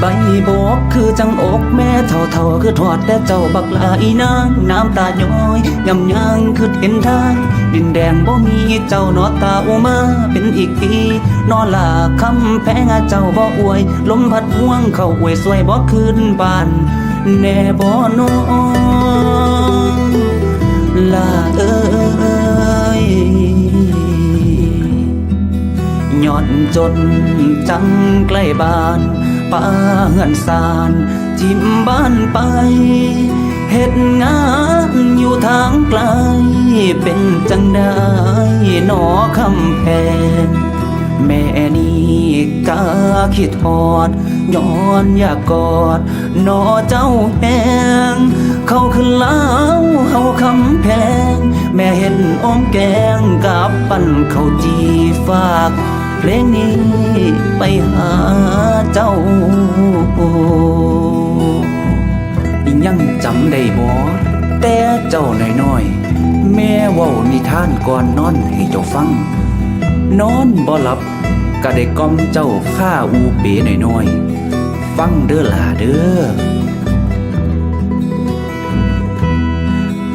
ใบบกคือจังอกแม่เท่าเท่าคือทอดแต่เจ้าบักลาอีนางน้ำตาย้อยยำยางคือเห็นทางดินแดงบ่มีเจ้านอตาอุมาเป็นอีกปีนอนลาคำแพงเจ้าบ่อวยลมพัดห่วงเข้าอวยสวยบ่คืนบ้านแน่บ่นองลาเอ้ยย้อนจนจังใกล้บ้าน ป้าเฮือนสารจิมบ้านไปเฮ็ดงานอยู่ทางไกล เป็นจังได้หนอคำแพงแม่นี่กาคิดฮอด ย้อนอยากกอดหนอเจ้าแหงเขาขึ้นเล้าวเฮาคำแพง แม่เห็นอ้อมแกงกับปั้นเขาจีฝาก ลงนี้ไปหาเจ้าอียังจำได้บ่แต่เจ้าน้อยๆแม่เว้านิทานก่อนนอนให้เจ้าฟัง นอนบ่หลับก็ได้กล่อมเจ้าข้าอูเป๋น้อยๆฟังเด้อล่ะเด้อ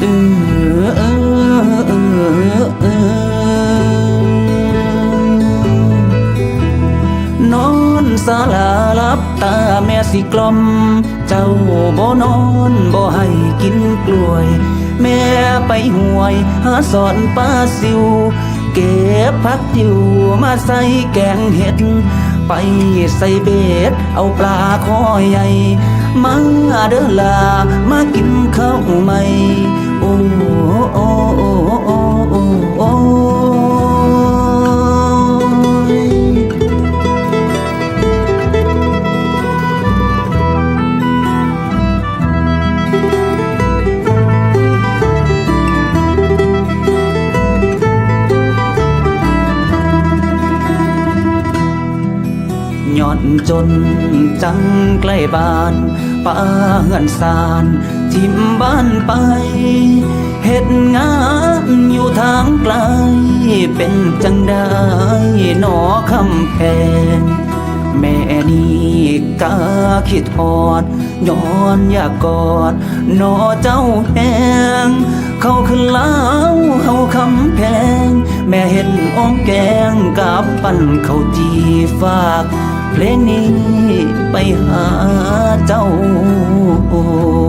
เออเออ อนสาลาลับตาแม่สิกลม เจ้าบ่นอนบ่ให้กินกล้วย แม่ไปห่วยหาสอนปลาซิว เก็บผักติวมาใส่แกงเห็ด ไปใส่เบ็ดเอาปลาคอใหญ่มาเด้อลามากินข้าวใหม่ โอ้โอ้โอ้โอ้โอ้ อนจนจังใกล้บ้านป้าเฮือนสารทิมบ้านไปเฮ็ดงานอยู่ทางไกล เป็นจังได้หนอคำแพงแม่นี่กาคิดฮอดย้อนอยากกอดหนอเจ้าแหงเขาขึ้นเล้าวเฮาคำแพง แม่เห็นอ้อมแกงกับปั้นเขาจีฝาก เพลงนี้ไปหาเจ้าออ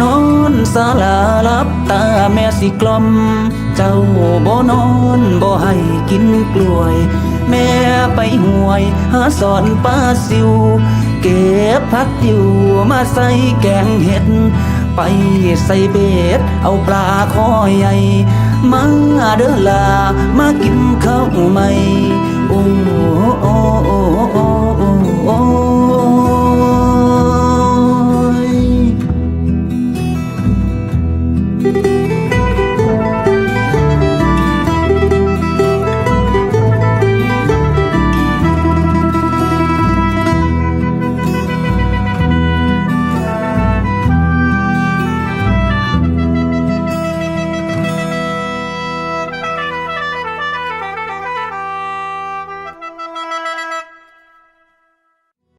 นอนสาลาลับตาแม่สิกลม เจ้าบ่นอนบ่ให้กินกล้วย แม่ไปห่วย หาสอนปลาซิว เก็บผักติวมาใส่แกงเห็ด ไปใส่เบ็ดเอาปลาคอใหญ่มาเด้อลามากินข้าวใหม่โอ้โอ้